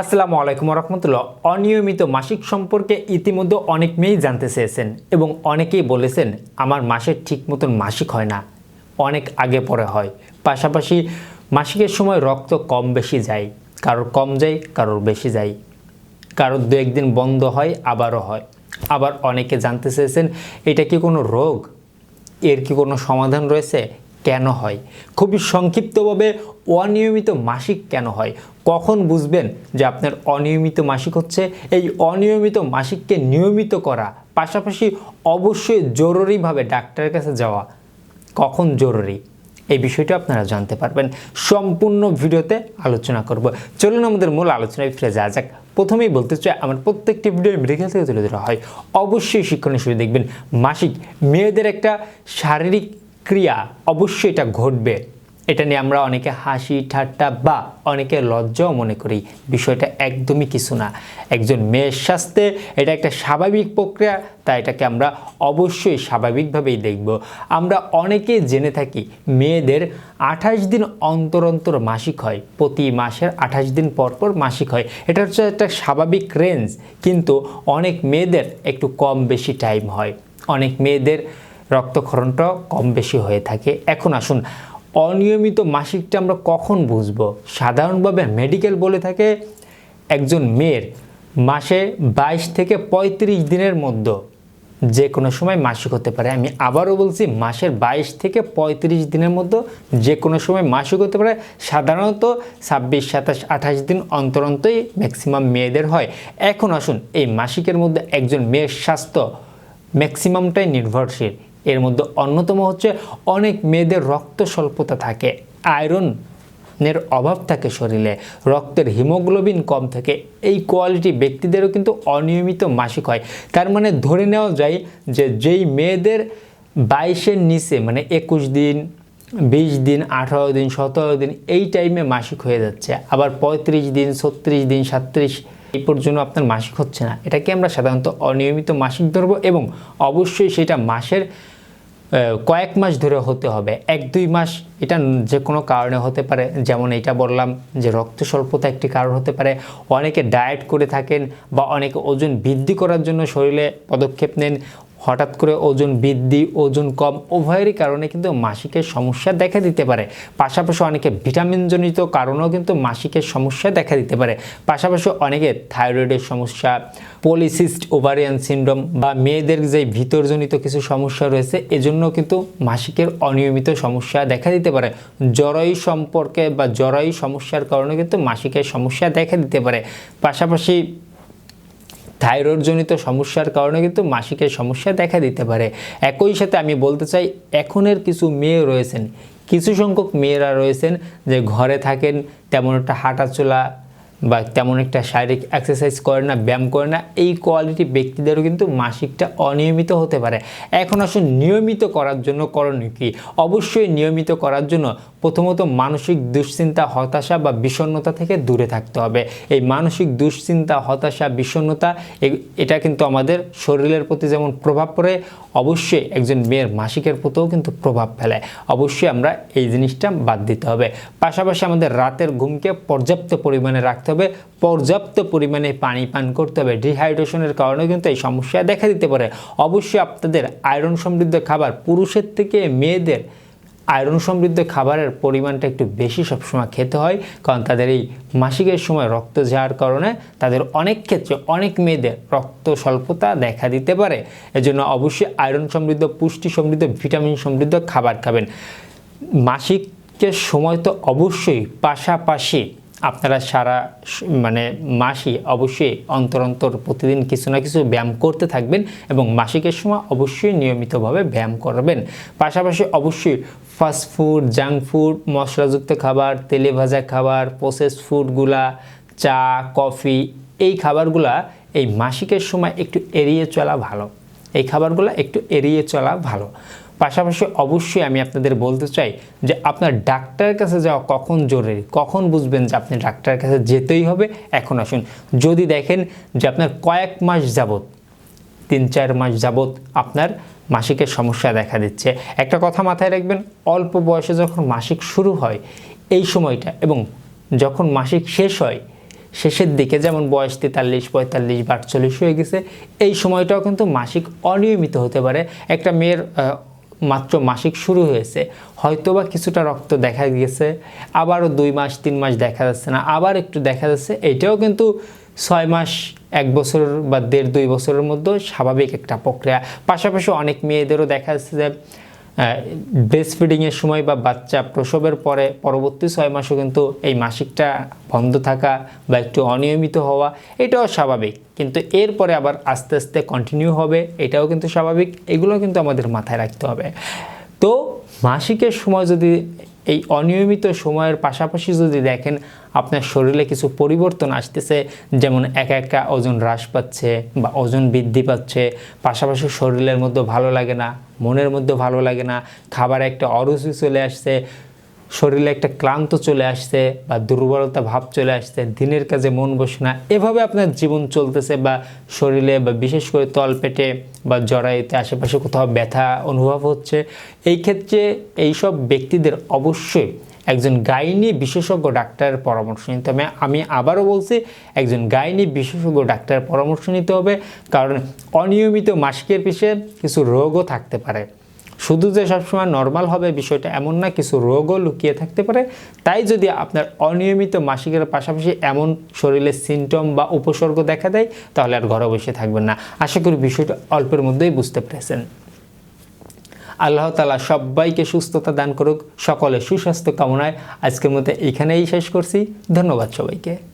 আসসালামু আলাইকুম রহমতুল্লাহ অনিয়মিত মাসিক সম্পর্কে ইতিমধ্যে অনেক মেয়েই জানতে চেয়েছেন এবং অনেকেই বলেছেন, আমার মাসের ঠিক মতন মাসিক হয় না। অনেক আগে পরে হয়। পাশাপাশি মাসিকের সময় রক্ত কম বেশি যায়। কারোর কম যায়, কারোর বেশি যায়। কারোর দু একদিন বন্ধ হয়, আবারও হয়। আবার অনেকে জানতে চেয়েছেন, এটা কি কোনো রোগ? এর কি কোনো সমাধান রয়েছে? কেন হয়? খুবই সংক্ষিপ্তভাবে অনিয়মিত মাসিক কেন হয়? কখন বুঝবেন যে আপনার অনিয়মিত মাসিক হচ্ছে? এই অনিয়মিত মাসিককে নিয়মিত করা, পাশাপাশি অবশ্যই জরুরিভাবে ডাক্তারের কাছে যাওয়া, কখন জরুরি? এই বিষয়টা আপনারা জানতে পারবেন। সম্পূর্ণ ভিডিওতে আলোচনা করব। চলুন আমাদের মূল আলোচনায় ফিরে যাওয়া যাক। প্রথমেই বলতে চাই, আমার প্রত্যেকটি ভিডিও মেডিকেল থেকে তুলে ধরা হয়। অবশ্যই শিক্ষণীয় হিসেবে দেখবেন মাসিক। মেয়েদের একটা শারীরিক ক্রিয়া, অবশ্যই এটা ঘটবে। এটা নিয়ে আমরা অনেকে হাসি, ঠাট্টা বা অনেকে লজ্জাও মনে করি। বিষয়টা একদমই কিছু না। একজন মেয়ের স্বাস্থ্যে এটা একটা স্বাভাবিক প্রক্রিয়া, তাই এটাকে আমরা অবশ্যই স্বাভাবিকভাবেই দেখব। আমরা অনেকেই জেনে থাকি, মেয়েদের আঠাশ দিন অন্তর অন্তর মাসিক হয়। প্রতি মাসের আঠাশ দিন পর পর মাসিক হয়। এটা হচ্ছে একটা স্বাভাবিক রেঞ্জ কিন্তু অনেক মেয়েদের একটু কম বেশি টাইম হয়। অনেক মেয়েদের রক্তক্ষরণটাও কম বেশি হয়ে থাকে। এখন আসুন, অনিয়মিত মাসিকটা আমরা কখন বুঝব? সাধারণভাবে মেডিকেল বলে থাকে একজন মেয়ের মাসে বাইশ থেকে ৩৫ দিনের মধ্যে যে কোনো সময় মাসিক হতে পারে। আমি আবারও বলছি, মাসের বাইশ থেকে ৩৫ দিনের মধ্যে যে কোনো সময় মাসিক হতে পারে। সাধারণত ছাব্বিশ, সাতাশ, আঠাশ দিন অন্তর অন্তই ম্যাক্সিমাম মেয়েদের হয়। এখন আসুন, এই মাসিকের মধ্যে একজন মেয়ের স্বাস্থ্য ম্যাক্সিমামটাই নির্ভরশীল। এর মধ্যে অন্যতম হচ্ছে অনেক মেয়েদের রক্ত স্বল্পতা থাকে। আয়রন এর অভাব থাকে শরীরে। রক্তের হিমোগ্লোবিন কম থাকে। এই কোয়ালিটি ব্যক্তিদেরও কিন্তু অনিয়মিত মাসিক হয়। তার মানে ধরে নেওয়া যায় যে যেই মেয়েদের বাইশের নিচে মানে একুশ দিন, বিশ দিন, আঠারো দিন, সতেরো দিন, এই টাইমে মাসিক হয়ে যাচ্ছে। আবার পঁয়ত্রিশ দিন, ছত্রিশ দিন সাত্রিশ এই পর্যন্ত আপনার মাসিক হচ্ছে না। এটাকে আমরা সাধারণত অনিয়মিত মাসিক ধরবো এবং অবশ্যই সেটা মাসের কয়েক মাস ধরে হতে হবে। এক, দুই মাস এটা যে কোনো কারণে হতে পারে। যেমন এটা বললাম যে রক্ত স্বল্পতা একটি কারণ হতে পারে। অনেকে ডায়েট করে থাকেন বা অনেকে ওজন বৃদ্ধি করার জন্য শরীরে পদক্ষেপ নেন। হঠাৎ করে ওজন বৃদ্ধি, ওজন কম, উভয়েরই কারণে কিন্তু মাসিকের সমস্যা দেখা দিতে পারে। পাশাপাশি অনেকে ভিটামিনজনিত কারণেও কিন্তু মাসিকের সমস্যা দেখা দিতে পারে। পাশাপাশি অনেকে থাইরয়েডের সমস্যা, পলিসিস্ট ওভারিয়ান সিন্ড্রোম বা মেয়েদের যে ভিতরজনিত কিছু সমস্যা রয়েছে এজন্য কিন্তু মাসিকের অনিয়মিত সমস্যা দেখা দিতে পারে। জরায়ু সম্পর্কে বা জরায়ু সমস্যার কারণে কিন্তু মাসিকের সমস্যা দেখা দিতে পারে। পাশাপাশি থাইরয়েডজনিত সমস্যার কারণে কিন্তু মাসিকের সমস্যা দেখা দিতে পারে। একই সাথে আমি বলতে চাই, এখনের কিছু মেয়ে রয়েছেন, কিছু সংখ্যক মেয়েরা রয়েছেন যে ঘরে থাকেন, তেমন একটা হাঁটাচলা বা তেমন একটা শারীরিক এক্সারসাইজ করে না, ব্যায়াম করে না, এই কোয়ালিটি ব্যক্তিদেরও কিন্তু মাসিকটা অনিয়মিত হতে পারে। এখন আসুন, নিয়মিত করার জন্য করণীয় কি? অবশ্যই নিয়মিত করার জন্য প্রথমত মানসিক দুশ্চিন্তা, হতাশা বা বিষণ্ণতা থেকে দূরে থাকতে হবে। এই মানসিক দুশ্চিন্তা, হতাশা, বিষণ্ণতা এটা কিন্তু আমাদের শরীরের প্রতি যেমন প্রভাব পড়ে, অবশ্যই একজন মেয়ের মাসিকের প্রতিও কিন্তু প্রভাব ফেলে। অবশ্যই আমরা এই জিনিসটা বাদ দিতে হবে। পাশাপাশি আমাদের রাতের ঘুমকে পর্যাপ্ত পরিমাণে রাখতে হবে পর্যাপ্ত পরিমাণে পানি পান করতে হবে। ডিহাইড্রেশনের কারণে কিন্তু এই সমস্যা দেখা দিতে পারে। অবশ্যই আপনাদের আয়রন সমৃদ্ধ খাবার পুরুষের থেকে মেয়েদের আয়রন সমৃদ্ধ খাবারের পরিমাণটা একটু বেশি সবসময় খেতে হয়, কারণ তাদের এই মাসিকের সময় রক্ত যাওয়ার কারণে তাদের অনেক ক্ষেত্রে অনেক মেয়েদের রক্ত স্বল্পতা দেখা দিতে পারে। এজন্য অবশ্যই আয়রন সমৃদ্ধ, পুষ্টি সমৃদ্ধ, ভিটামিন সমৃদ্ধ খাবার খাবেন। মাসিকের সময় তো অবশ্যই পাশাপাশি আপনারা সারা মানে মাসই অবশ্যই অন্তর অন্তর প্রতিদিন কিছু না কিছু ব্যায়াম করতে থাকবেন এবং মাসিকের সময় অবশ্যই নিয়মিতভাবে ব্যায়াম করবেন। পাশাপাশি অবশ্যই ফাস্ট ফুড জাঙ্ক ফুড মশলাযুক্ত খাবার, তেলে ভাজা খাবার প্রসেস ফুডগুলা চা, কফি, এই খাবারগুলা এই মাসিকের সময় একটু এড়িয়ে চলা ভালো। এই খাবারগুলো একটু এড়িয়ে চলা ভালো। পাশাপাশি অবশ্যই আমি আপনাদের বলতে চাই যে আপনার ডাক্তারের কাছে যাওয়া কখন জরুরি? কখন বুঝবেন যে আপনি ডাক্তারের কাছে যেতেই হবে? এখন আসুন। যদি দেখেন যে আপনার কয়েক মাস যাবত তিন, চার মাস যাবত আপনার মাসিকের সমস্যা দেখা দিচ্ছে, একটা কথা মাথায় রাখবেন, অল্প বয়সে যখন মাসিক শুরু হয়, এই সময়টা এবং যখন মাসিক শেষ হয়, শেষের দিকে যেমন বয়স তেতাল্লিশ, পঁয়তাল্লিশ বা আটচল্লিশ হয়ে গেছে, এই সময়টাও কিন্তু মাসিক অনিয়মিত হতে পারে। একটা মেয়ের মাত্র মাসিক শুরু হয়েছে। হয়তোবা কিছুটা রক্ত দেখা গিয়েছে আবারও দুই মাস, তিন মাস দেখা যাচ্ছে না, আবার একটু দেখা যাচ্ছে। এটাও কিন্তু ছয় মাস, এক বছর বা দেড় দুই বছরের মধ্যে স্বাভাবিক একটা প্রক্রিয়া। পাশাপাশি অনেক মেয়েদেরও দেখা যাচ্ছে যে ব্রেস্ট ফিডিংয়ের সময় বা বাচ্চা প্রসবের পরে পরবর্তী ছয় মাসও কিন্তু এই মাসিকটা বন্ধ থাকা বা একটু অনিয়মিত হওয়া, এটাও স্বাভাবিক। কিন্তু এরপরে আবার আস্তে আস্তে কন্টিনিউ হবে, এটাও কিন্তু স্বাভাবিক। এগুলো কিন্তু আমাদের মাথায় রাখতে হবে। তো মাসিকের সময় যদি এই অনিয়মিত সময়ের পাশাপাশি যদি দেখেন, আপনার শরীরে কিছু পরিবর্তন আসতেছে, যেমন একা একা ওজন হ্রাস পাচ্ছে বা ওজন বৃদ্ধি পাচ্ছে, পাশাপাশি শরীরের মধ্যে ভালো লাগে না, মনের মধ্যে ভালো লাগে না, খাবার একটা অরুচি চলে আসছে শরীরে একটা ক্লান্ত চলে আসছে বা দুর্বলতা ভাব চলে আসছে, দিনের কাজে মন বসে না, এভাবে আপনার জীবন চলতেছে বা শরীরে বা বিশেষ করে তলপেটে বা জরায়ুতে আশেপাশে কোথাও ব্যথা অনুভব হচ্ছে, এই ক্ষেত্রে এইসব ব্যক্তিদের অবশ্যই একজন গাইনি বিশেষজ্ঞ ডাক্তারের পরামর্শ নিতে হবে। আমি আবারও বলছি, একজন গাইনি বিশেষজ্ঞ ডাক্তারের পরামর্শ নিতে হবে, কারণ অনিয়মিত মাসিকের পিছিয়ে কিছু রোগও থাকতে পারে। শুধু যে সবসময় নর্মাল হবে বিষয়টা এমন না, কিছু রোগও লুকিয়ে থাকতে পারে। তাই যদি আপনার অনিয়মিত মাসিকের পাশাপাশি এমন শরীরে সিমটম বা উপসর্গ দেখা দেয়, তাহলে আর ঘরে বসে থাকবেন না। আশা করি বিষয়টা অল্পের মধ্যেই বুঝতে পেরেছেন। আল্লাহ তালা সবাইকে সুস্থতা দান করুক, সকলে সুস্বাস্থ্য কামনায় আজকের মধ্যে এখানেই শেষ করছি। ধন্যবাদ সবাইকে।